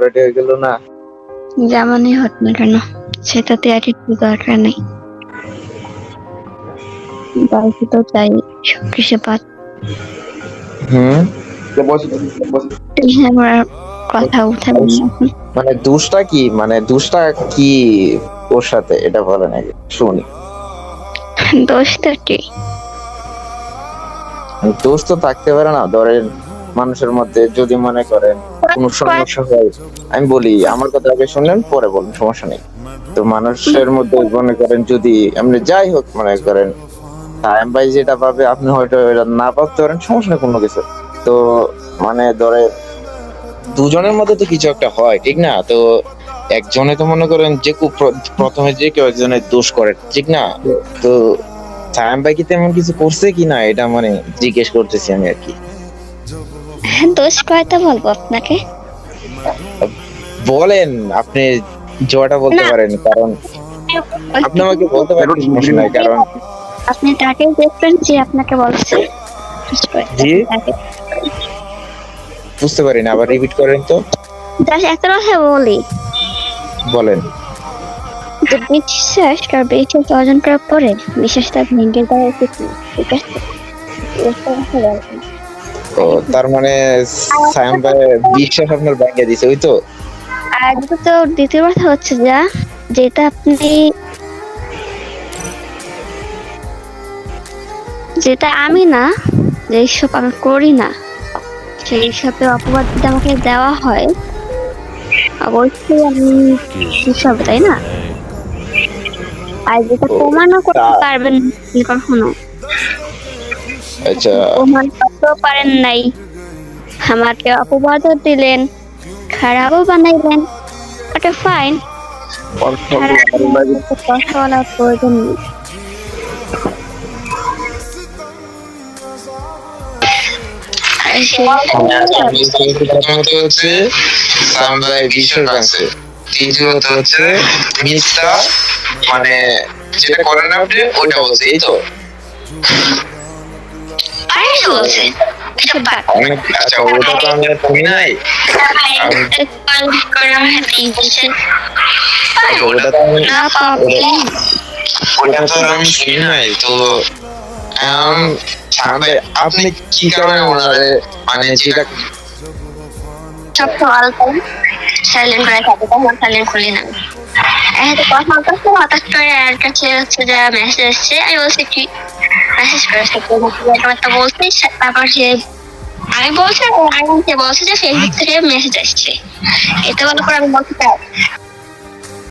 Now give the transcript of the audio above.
Ready হয়ে গেল না? যেমনই হোক না কেন সেটাতে অ্যাটিটিউড দরকার নেই। বাড়িতে তো চাই সবকিছু পাত হুম? আমার কথা উঠাবে মানে দুষ্টা কি? মানে দুষ্টা কি ওর সাথে? এটা বলে নাকি শুনি। দোষটা কি? দোষ তো থাকতে পারে না ধরেন মানুষের মধ্যে যদি মনে করেন কোনো সমস্যা হয়? আমি বলি আমার কথা আগে শুনলেন পরে বলুন সমস্যা নেই। তো মানুষের মধ্যে মনে করেন যদি এমনি যাই হোক মনে করেন টাইম ভাই যেটা পাবে আপনি হয়তো এটা না ভাবতে পারেন সমস্যা নেই কোনো কিছু। তো মানে ধরে দুজনের মধ্যে তো কিছু একটা হয় ঠিক না? তো একজনে তো মনে করেন যে প্র- প্রথমে যে কেউ একজনের দোষ করে ঠিক না? তো সায়াম ভাই কি তেমন কিছু করছে কি না? এটা মানে জিজ্ঞেস করতেছি আমি আর কি। হ্যাঁ দোষ কয়টা বলব আপনাকে? বলেন আপনি জয়টা বলতে পারেন কারণ আপনি আমাকে বলতে পারেন সমস্যা নাই কারণ আপনি তাকে দেখবেন যে আপনাকে বলছে। জি? বুঝতে পারি না আবার রিপিট করেন তো। জাস্ট একটা কথা বলি। বলেন। বিশ্বাস আর বিশ্বাস অর্জন করার পরে বিশ্বাসটা ভেঙে দেওয়া উচিত না ঠিক আছে? একটা কথা বলবেন। ও তার মানে সায়াম ভাই বিশ্বাস আপনার ব্যাংকে দিছে ওই তো? আর দ্বিতীয়ত দ্বিতীয় কথা হচ্ছে যা যেটা আপনি যেটা আমি না যে সব আমি করি না সেই সবের অপবাদ আমাকে দেওয়া হয় অবশ্যই আমি হিসাব তাই না? আর যেটা প্রমাণও করতে পারবেন কখনো। আচ্ছা। প্রমাণ করতেও পারেন নাই। আমাকে অপবাদও দিলেন, খারাপও বানাইলেন ওটা ফাইন নেই মিথ্যা মানে যেটা করেন আপনি ওটা বলছে, এই তো? বলছে আচ্ছা ওটা তো আমি আর শুনি নাই ওটা তো আমি ওটা তো আমি শুনি নাই তো আপনি কি কারণে ওনারে মানে যেটা সব সওয়াল করে সাইলেন্ট করে থাকে তখন সাইলেন্ট খুলি না এত কথা বলতেছে হঠাৎ করে আর কাছে হচ্ছে যে মেসেজ এসছে আমি বলছি কি মেসেজ করেছে বলছি? তারপর সে আমি বলছি আগে বলছে যে ফেসবুক থেকে মেসেজ আসছে। এটা বলার পর আমি বলছি তাই